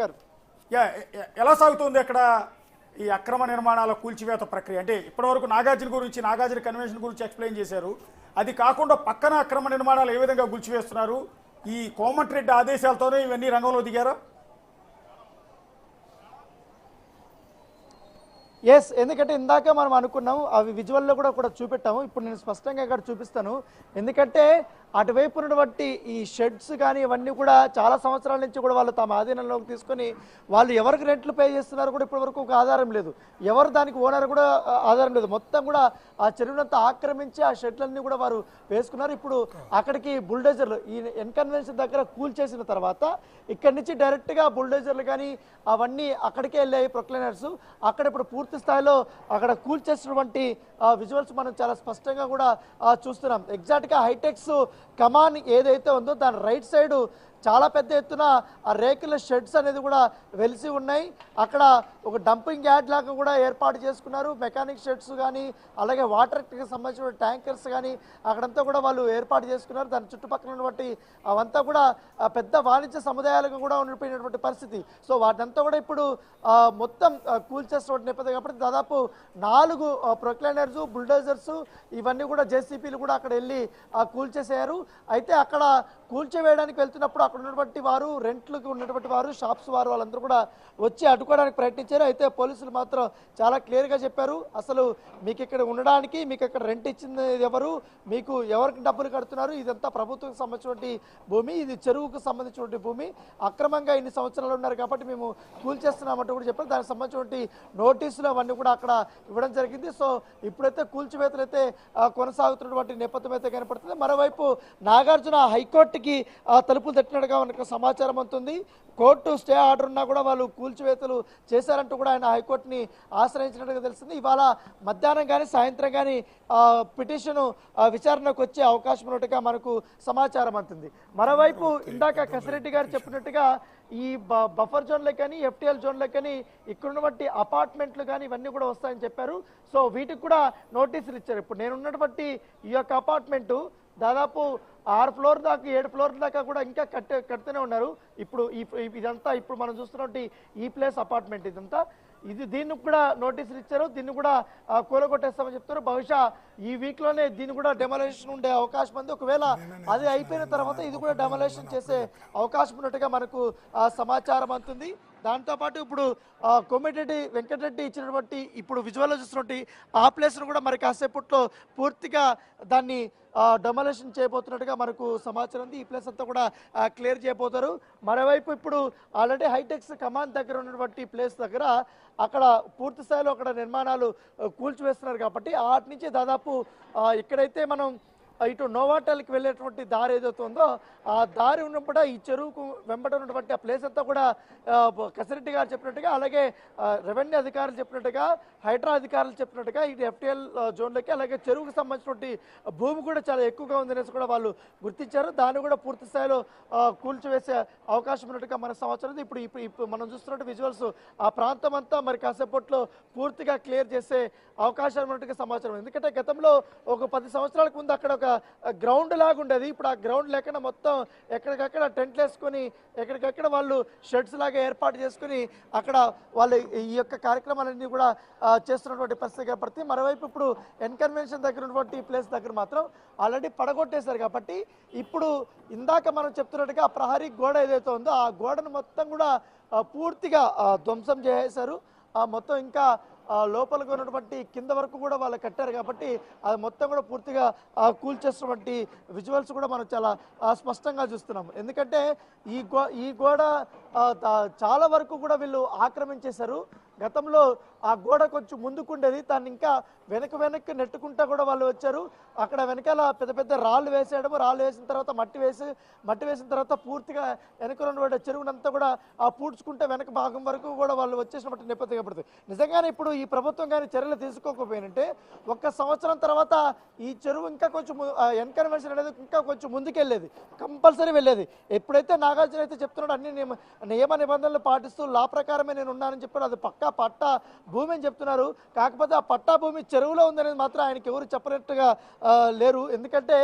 గారు. యా, ఎలా సాగుతుంది అక్కడ ఈ అక్రమ నిర్మాణాల కూల్చివేత ప్రక్రియ? అంటే ఇప్పటివరకు నాగార్జున గురించి నాగార్జున కన్వెన్షన్ గురించి ఎక్స్ప్లెయిన్ చేశారు. అది కాకుండా పక్కన అక్రమ నిర్మాణాలు ఏ విధంగా కూల్చివేస్తున్నారు? ఈ కోమటిరెడ్డి ఆదేశాలతోనే ఇవన్నీ రంగంలో దిగారా? ఎస్ ఎందుకంటే ఇందాక మనం అనుకున్నాం అవి విజువల్లో కూడా కూడా చూపెట్టాము. ఇప్పుడు నేను స్పష్టంగా ఇక్కడ చూపిస్తాను. ఎందుకంటే అటువైపు ఉన్నటువంటి ఈ షెడ్స్ కానీ ఇవన్నీ కూడా చాలా సంవత్సరాల నుంచి కూడా వాళ్ళు తమ ఆధీనంలోకి తీసుకొని వాళ్ళు ఎవరికి రెంట్లు పే చేస్తున్నారు కూడా ఇప్పటివరకు ఒక ఆధారం లేదు. ఎవరు దానికి ఓనర్ కూడా ఆధారం లేదు. మొత్తం కూడా ఆ చెరువునంతా ఆక్రమించి ఆ షెడ్లన్నీ కూడా వారు వేసుకున్నారు. ఇప్పుడు అక్కడికి బుల్డోజర్లు ఈ ఎన్కన్వెన్షన్ దగ్గర కూల్ చేసిన తర్వాత ఇక్కడి నుంచి డైరెక్ట్గా బుల్డోజర్లు కానీ అవన్నీ అక్కడికే వెళ్ళాయి ప్రొక్లైనర్స్. అక్కడ ఇప్పుడు పూర్తి స్థాయిలో అక్కడ కూల్ చేసినటువంటి విజువల్స్ మనం చాలా స్పష్టంగా కూడా చూస్తున్నాం. ఎగ్జాక్ట్గా హైటెక్స్ కమాన్ ఏదైతే ఉందో దాని రైట్ సైడ్ చాలా పెద్ద ఎత్తున ఆ రేకుల షెడ్స్ అనేది కూడా వెలిసి ఉన్నాయి. అక్కడ ఒక డంపింగ్ యార్డ్ లాగా కూడా ఏర్పాటు చేసుకున్నారు. మెకానిక్ షెడ్స్ కానీ అలాగే వాటర్కి సంబంధించిన ట్యాంకర్స్ కానీ అక్కడంతా కూడా వాళ్ళు ఏర్పాటు చేసుకున్నారు. దాని చుట్టుపక్కల ఉన్నటువంటి అవంతా కూడా పెద్ద వాణిజ్య సముదాయాలకు కూడా ఉండిపోయినటువంటి పరిస్థితి. సో వాటంతా కూడా ఇప్పుడు మొత్తం కూల్చేసినటువంటి నేపథ్యం కాబట్టి దాదాపు నాలుగు ప్రొక్లైనర్స్ బుల్డోజర్స్ ఇవన్నీ కూడా జేసీపీలు కూడా అక్కడ వెళ్ళి ఆ, అయితే అక్కడ కూల్చేవేయడానికి వెళ్తున్నప్పుడు అక్కడ ఉన్నటువంటి వారు రెంట్లకు ఉన్నటువంటి వారు షాప్స్ వారు వాళ్ళందరూ కూడా వచ్చి అడ్డుకోవడానికి ప్రయత్నించారు. అయితే పోలీసులు మాత్రం చాలా క్లియర్గా చెప్పారు. అసలు మీకు ఇక్కడ ఉండడానికి మీకు ఇక్కడ రెంట్ ఇచ్చింది ఎవరు? మీకు ఎవరికి డబ్బులు కడుతున్నారు? ఇదంతా ప్రభుత్వం సంబంధించినటువంటి భూమి ఇది చెరువుకు సంబంధించినటువంటి భూమి. అక్రమంగా ఇన్ని సంవత్సరాలు ఉన్నారు కాబట్టి మేము కూల్చేస్తున్నామంటూ కూడా చెప్పారు. దానికి సంబంధించినటువంటి నోటీసులు అవన్నీ కూడా అక్కడ ఇవ్వడం జరిగింది. సో ఇప్పుడైతే కూల్చివేతలు అయితే కొనసాగుతున్నటువంటి నేపథ్యం అయితే కనపడుతుంది. మరోవైపు నాగార్జున హైకోర్టుకి తలుపులు తలుపులు తట్టినట్టుగా మనకు సమాచారం అందుతుంది. కోర్టు స్టే ఆర్డర్ ఉన్నా కూడా వాళ్ళు కూల్చివేతలు చేశారంటూ కూడా ఆయన హైకోర్టుని ఆశ్రయించినట్టుగా తెలిసింది ఇవాళ మధ్యాహ్నం కానీ సాయంత్రం కానీ పిటిషన్ విచారణకు వచ్చే అవకాశం ఉన్నట్టుగా మనకు సమాచారం అందుతుంది. మరోవైపు ఇందాక కసిరెడ్డి గారు చెప్పినట్టుగా ఈ బ- బఫర్ జోన్లకు కానీ ఎఫ్టీఎల్ జోన్లకు కానీ ఇక్కడ ఉన్నటువంటి అపార్ట్మెంట్లు కానీ ఇవన్నీ కూడా వస్తాయని చెప్పారు. సో వీటికి కూడా నోటీసులు ఇచ్చారు. ఇప్పుడు నేను ఉన్నటువంటి ఈ యొక్క అపార్ట్మెంటు దాదాపు ఆరు ఫ్లోర్ దాకా ఏడు ఫ్లోర్ దాకా కూడా ఇంకా కట్టే కడుతూనే ఉన్నారు. ఇప్పుడు ఇదంతా ఇప్పుడు మనం చూస్తున్నటువంటి ఈ ప్లేస్ అపార్ట్మెంట్ ఇదంతా. ఇది దీన్ని కూడా నోటీసులు ఇచ్చారు. దీన్ని కూడా కూలగొట్టేస్తామని చెప్తారు బహుశా ఈ వీక్లోనే దీన్ని కూడా డెమలేషన్ ఉండే అవకాశం ఉంది. ఒకవేళ అది అయిపోయిన తర్వాత ఇది కూడా డెమలేషన్ చేసే అవకాశం ఉన్నట్టుగా మనకు సమాచారం అందుతుంది దాంతోపాటు ఇప్పుడు కోమటిరెడ్డి వెంకటరెడ్డి ఇచ్చినటువంటి ఇప్పుడు విజువల్లో చూసినటువంటి ఆ ప్లేస్ను కూడా మరి కాసేపట్లో పూర్తిగా దాన్ని డెమలేషన్ చేయబోతున్నట్టుగా మనకు సమాచారం ఉంది. ఈ ప్లేస్ అంతా కూడా క్లియర్ చేయబోతారు. మరోవైపు ఇప్పుడు ఆల్రెడీ హైటెక్స్ కమాండ్ దగ్గర ఉన్నటువంటి ప్లేస్ దగ్గర అక్కడ పూర్తి స్థాయిలో అక్కడ నిర్మాణాలు కూల్చివేస్తున్నారు కాబట్టి వాటి నుంచి దాదాపు ఎక్కడైతే ఇక్కడైతే మనం ఇటు నోవాటల్కి వెళ్ళేటువంటి దారి ఏదైతే ఉందో ఆ దారి ఉన్నప్పుడు ఈ చెరువుకు వెంబడి ఉన్నటువంటి ఆ ప్లేస్ అంతా కూడా కసిరెడ్డి గారు చెప్పినట్టుగా అలాగే రెవెన్యూ అధికారులు చెప్పినట్టుగా హైడ్రా అధికారులు చెప్పినట్టుగా ఇటు ఎఫ్టీఎల్ జోన్లకి అలాగే చెరువుకు సంబంధించినటువంటి భూమి కూడా చాలా ఎక్కువగా ఉందనేసి కూడా వాళ్ళు గుర్తించారు. దాన్ని కూడా పూర్తి స్థాయిలో కూల్చివేసే అవకాశం ఉన్నట్టుగా మన సంవత్సరం ఇప్పుడు ఇప్పుడు ఇప్పుడు మనం చూస్తున్నట్టు విజువల్స్ ఆ ప్రాంతం అంతా మరి కాసేపట్లో పూర్తిగా క్లియర్ చేసే అవకాశం ఉన్నట్టుగా సమాచారం ఎందుకంటే గతంలో ఒక పది సంవత్సరాలకు ముందు అక్కడ ఒక గ్రౌండ్ లాగా ఉండేది ఇప్పుడు ఆ గ్రౌండ్ లేకుండా మొత్తం ఎక్కడికక్కడ టెంట్లు వేసుకొని ఎక్కడికక్కడ వాళ్ళు షెడ్స్ లాగా ఏర్పాటు చేసుకుని అక్కడ వాళ్ళు ఈ యొక్క కార్యక్రమాలన్నీ కూడా చేస్తున్నటువంటి పరిస్థితి కనపడుతుంది మరోవైపు ఇప్పుడు ఎన్కన్వెన్షన్ దగ్గర ఉన్నటువంటి ప్లేస్ దగ్గర మాత్రం ఆల్రెడీ పడగొట్టేశారు కాబట్టి ఇప్పుడు ఇందాక మనం చెప్తున్నట్టుగా ప్రహరీ గోడ ఏదైతే ఉందో ఆ గోడను మొత్తం కూడా పూర్తిగా ధ్వంసం చేసేశారు. ఆ మొత్తం ఇంకా లోపలికి ఉన్నటువంటి కింద వరకు కూడా వాళ్ళు కట్టారు కాబట్టి అది మొత్తం కూడా పూర్తిగా కూల్చేసినటువంటి విజువల్స్ కూడా మనం చాలా స్పష్టంగా చూస్తున్నాం. ఎందుకంటే ఈ గో ఈ గోడ చాలా వరకు కూడా వీళ్ళు ఆక్రమించేశారు. గతంలో ఆ గోడ కొంచెం ముందుకుండేది దాన్ని ఇంకా వెనక వెనక్కి నెట్టుకుంటా కూడా వాళ్ళు వచ్చారు. అక్కడ వెనకాల పెద్ద పెద్ద రాళ్ళు వేసేయడము రాళ్ళు వేసిన తర్వాత మట్టి వేసి మట్టి వేసిన తర్వాత పూర్తిగా వెనక ఉన్నటువంటి చెరువునంతా కూడా ఆ పూడ్చుకుంటే వెనక భాగం వరకు కూడా వాళ్ళు వచ్చేసినటువంటి నేపథ్యం పడుతుంది నిజంగానే ఇప్పుడు ఈ ప్రభుత్వం కానీ చర్యలు తీసుకోకపోయినంటే ఒక్క సంవత్సరం తర్వాత ఈ చెరువు ఇంకా కొంచెం ఎన్కన్వెన్షన్ అనేది ఇంకా కొంచెం ముందుకెళ్ళేది కంపల్సరీ వెళ్ళేది. ఎప్పుడైతే నాగార్జున అయితే చెప్తున్నాడు అన్ని నియమ నియమ నిబంధనలు పాటిస్తూ లా ప్రకారమే నేను ఉన్నానని చెప్పారు అది పక్కా పట్టా భూమి అని చెప్తున్నారు. కాకపోతే ఆ పట్టా భూమి చెరువులో ఉందనేది మాత్రం ఆయనకి ఎవరు చెప్పినట్టుగా లేరు. ఎందుకంటే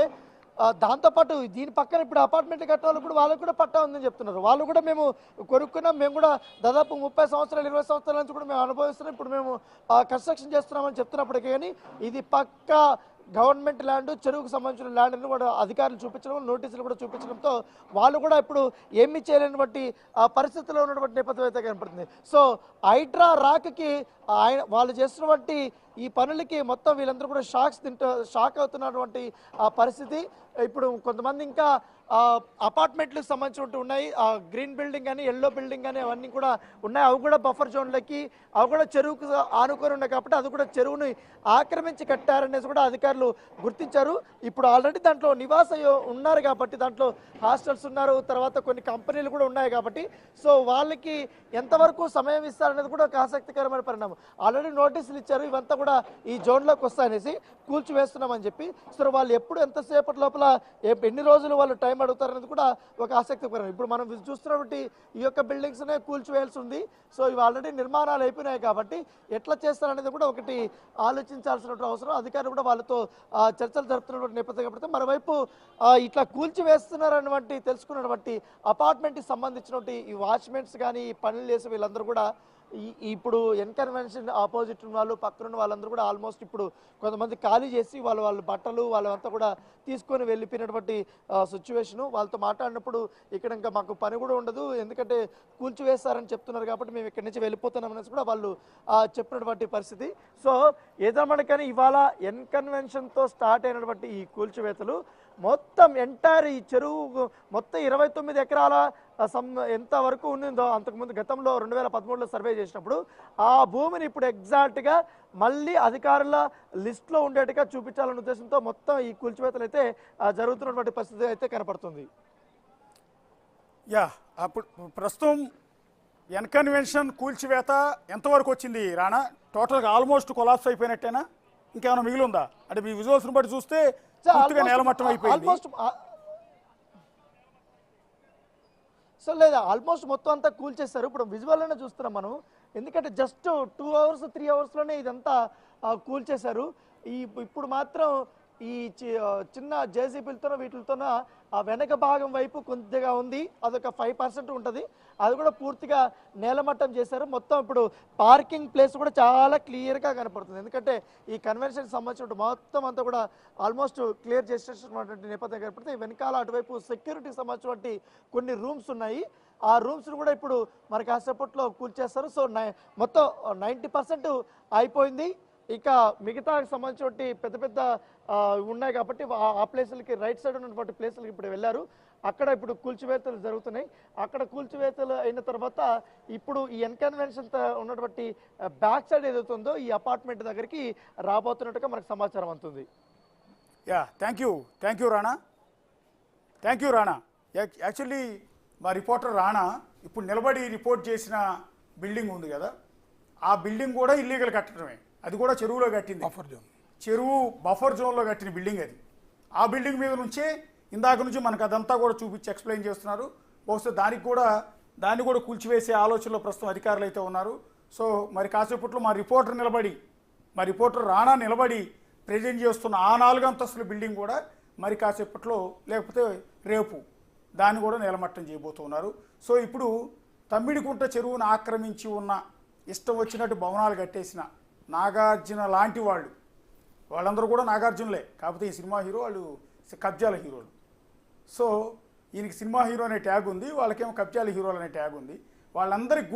దాంతోపాటు దీని పక్కన ఇప్పుడు అపార్ట్మెంట్ కట్టాలి వాళ్ళు కూడా వాళ్ళకు కూడా పట్టా ఉందని చెప్తున్నారు. వాళ్ళు కూడా మేము కొనుక్కున్నాం. మేము కూడా దాదాపు ముప్పై సంవత్సరాలు ఇరవై సంవత్సరాల నుంచి కూడా మేము అనుభవిస్తున్నాం. ఇప్పుడు మేము కన్స్ట్రక్షన్ చేస్తున్నామని చెప్తున్నప్పటికీ కానీ ఇది పక్కా గవర్నమెంట్ ల్యాండ్ చెరువుకు సంబంధించిన ల్యాండ్ని కూడా అధికారులు చూపించడం నోటీసులు కూడా చూపించడంతో వాళ్ళు కూడా ఇప్పుడు ఏమి చేయలేనటువంటి ఆ పరిస్థితిలో ఉన్నటువంటి నేపథ్యం అయితే కనపడుతుంది. సో హైడ్రా రాక్కి ఆయన వాళ్ళు చేస్తున్నటువంటి ఈ పనులకి మొత్తం వీళ్ళందరూ కూడా షాక్స్ తింటూ షాక్ అవుతున్నటువంటి ఆ పరిస్థితి. ఇప్పుడు కొంతమంది ఇంకా అపార్ట్మెంట్లకు సంబంధించినట్టు ఉన్నాయి. ఆ గ్రీన్ బిల్డింగ్ అని ఎల్లో బిల్డింగ్ అని అవన్నీ కూడా ఉన్నాయి. అవి కూడా బఫర్ జోన్లకి అవి కూడా చెరువుకు ఆనుకొని ఉన్నాయి కాబట్టి అది కూడా చెరువుని ఆక్రమించి కట్టారనేసి కూడా అధికారులు గుర్తించారు. ఇప్పుడు ఆల్రెడీ దాంట్లో నివాస ఉన్నారు కాబట్టి దాంట్లో హాస్టల్స్ ఉన్నారు. తర్వాత కొన్ని కంపెనీలు కూడా ఉన్నాయి కాబట్టి. సో వాళ్ళకి ఎంతవరకు సమయం ఇస్తారనేది కూడా ఒక ఆసక్తికరమైన పరిణామం. ఆల్రెడీ నోటీసులు ఇచ్చారు. ఇవంతా కూడా ఈ జోన్లోకి వస్తాయనేసి కూల్చివేస్తున్నామని చెప్పి. సో వాళ్ళు ఎప్పుడు ఎంతసేపటి లోపల ఎన్ని రోజులు వాళ్ళు టైం అడుగుతారనేది కూడా ఒక ఆసక్తికరం ఇప్పుడు మనం చూస్తున్నటువంటి ఈ యొక్క బిల్డింగ్స్నే కూల్చివేయాల్సి ఉంది. సో ఇవి ఆల్రెడీ నిర్మాణాలు అయిపోయినాయి కాబట్టి ఎట్లా చేస్తారనేది కూడా ఒకటి ఆలోచించాల్సినటువంటి అవసరం. అధికారులు కూడా వాళ్ళతో చర్చలు జరుపుతున్నటువంటి నేపథ్యం కాబట్టి మరోవైపు ఇట్లా కూల్చివేస్తున్నారన్నటువంటి తెలుసుకున్నటువంటి అపార్ట్మెంట్కి సంబంధించినటువంటి ఈ వాచ్మెన్స్ కానీ ఈ పనులు చేసే వీళ్ళందరూ కూడా ఇప్పుడు ఎన్కన్వెన్షన్ ఆపోజిట్ ఉన్న వాళ్ళు పక్కన వాళ్ళందరూ కూడా ఆల్మోస్ట్ ఇప్పుడు కొంతమంది ఖాళీ చేసి వాళ్ళ వాళ్ళ బట్టలు వాళ్ళంతా కూడా తీసుకొని వెళ్ళిపోయినటువంటి సిచ్యువేషను వాళ్ళతో మాట్లాడినప్పుడు ఇక్కడ ఇంకా మాకు పని కూడా ఉండదు ఎందుకంటే కూల్చివేస్తారని చెప్తున్నారు కాబట్టి మేము ఇక్కడి నుంచి వెళ్ళిపోతున్నాం అనేసి కూడా వాళ్ళు చెప్పినటువంటి పరిస్థితి. సో ఏదేమనకని ఇవాళ ఎన్కన్వెన్షన్తో స్టార్ట్ అయినటువంటి ఈ కూల్చివేతలు మొత్తం ఎంటైర్ ఈ చెరువు మొత్తం ఇరవై తొమ్మిది ఎకరాల సమ్ ఎంత వరకు ఉండిందో అంతకుముందు గతంలో రెండు వేల పదమూడులో సర్వే చేసినప్పుడు ఆ భూమిని ఇప్పుడు ఎగ్జాక్ట్గా మళ్ళీ అధికారుల లిస్ట్లో ఉండేట్టుగా చూపించాలనే ఉద్దేశంతో మొత్తం ఈ కూల్చివేతలు అయితే జరుగుతున్నటువంటి పరిస్థితి అయితే కనపడుతుంది. యా అప్పుడు ప్రస్తుతం ఎన్కన్వెన్షన్ కూల్చివేత ఎంతవరకు వచ్చింది రానా? టోటల్గా ఆల్మోస్ట్ కొలాప్స్ అయిపోయినట్టేనా? ఇంకేమైనా మిగిలి ఉందా అంటే మీ విజువల్స్ని బట్టి చూస్తే పూర్తిగా నేలమట్టం అయిపోయింది. ఆల్మోస్ట్ సో లేదా ఆల్మోస్ట్ మొత్తం అంతా కూల్చేస్తారు ఇప్పుడు విజువల్ అనే చూస్తున్నాం మనం. ఎందుకంటే జస్ట్ టూ అవర్స్ త్రీ అవర్స్లోనే ఇదంతా కూల్చేశారు ఈ ఇప్పుడు మాత్రం ఈ చి- చిన్న జేసీబీలతో వీటితోనో ఆ వెనక భాగం వైపు కొద్దిగా ఉంది. అదొక ఫైవ్ పర్సెంట్ ఉంటుంది. అది కూడా పూర్తిగా నేలమట్టం చేశారు. మొత్తం ఇప్పుడు పార్కింగ్ ప్లేస్ కూడా చాలా క్లియర్గా కనపడుతుంది. ఎందుకంటే ఈ కన్వెన్షన్ సంబంధించిన మొత్తం అంతా కూడా ఆల్మోస్ట్ క్లియర్ చేసేటటువంటి నేపథ్యం కనపడుతుంది. వెనకాల అటువైపు సెక్యూరిటీకి సంబంధించినటువంటి కొన్ని రూమ్స్ ఉన్నాయి. ఆ రూమ్స్ కూడా ఇప్పుడు మరి కాసేపట్లో కూల్చేస్తారు సో నై మొత్తం నైంటీ పర్సెంట్ అయిపోయింది. ఇక మిగతా సంబంధించిన పెద్ద పెద్ద ఉన్నాయి కాబట్టి ఆ- ప్లేసులకి రైట్ సైడ్ ఉన్నటువంటి ప్లేసులకి ఇప్పుడు వెళ్ళారు. అక్కడ ఇప్పుడు కూల్చివేతలు జరుగుతున్నాయి. అక్కడ కూల్చివేతలు అయిన తర్వాత ఇప్పుడు ఈ ఎన్కన్వెన్షన్ ఉన్నటువంటి బ్యాక్ సైడ్ ఏదైతుందో ఈ అపార్ట్మెంట్ దగ్గరికి రాబోతున్నట్టుగా మనకు సమాచారం అందుతుంది. Yeah thank you. Thank you Rana. Thank you Rana. Ac- actually మా రిపోర్టర్ రాణా ఇప్పుడు నిలబడి రిపోర్ట్ చేసిన బిల్డింగ్ ఉంది కదా. ఆ బిల్డింగ్ కూడా ఇల్లీగల్ కట్టడమే. అది కూడా చెరువులో కట్టింది. బఫర్ జోన్ చెరువు బఫర్ జోన్లో కట్టిన బిల్డింగ్ అది. ఆ బిల్డింగ్ మీద నుంచే ఇందాక నుంచి మనకు అదంతా కూడా చూపించి ఎక్స్ప్లెయిన్ చేస్తున్నారు. బహుశా దానికి కూడా దాన్ని కూడా కూల్చివేసే ఆలోచనలో ప్రస్తుతం అధికారులు అయితే ఉన్నారు. సో మరి కాసేపట్లో మా రిపోర్టర్ నిలబడి మా రిపోర్టర్ రాణా నిలబడి ప్రజెంట్ చేస్తున్న ఆ నాలుగు అంతస్తుల బిల్డింగ్ కూడా మరి కాసేపట్లో లేకపోతే రేపు దాన్ని కూడా నిలమట్టం చేయబోతున్నారు. సో ఇప్పుడు తమ్మిడికుంట చెరువును ఆక్రమించి ఉన్న ఇష్టం వచ్చినట్టు భవనాలు కట్టేసిన నాగార్జున లాంటి వాళ్ళు వాళ్ళందరూ కూడా నాగార్జునులే. కాకపోతే ఈ సినిమా హీరో వాళ్ళు కబ్జాల హీరోలు. సో ఈయనకి సినిమా హీరో అనే ట్యాగ్ ఉంది వాళ్ళకేమో కబ్జాల హీరోలు అనే ట్యాగ్ ఉంది. వాళ్ళందరి గుండె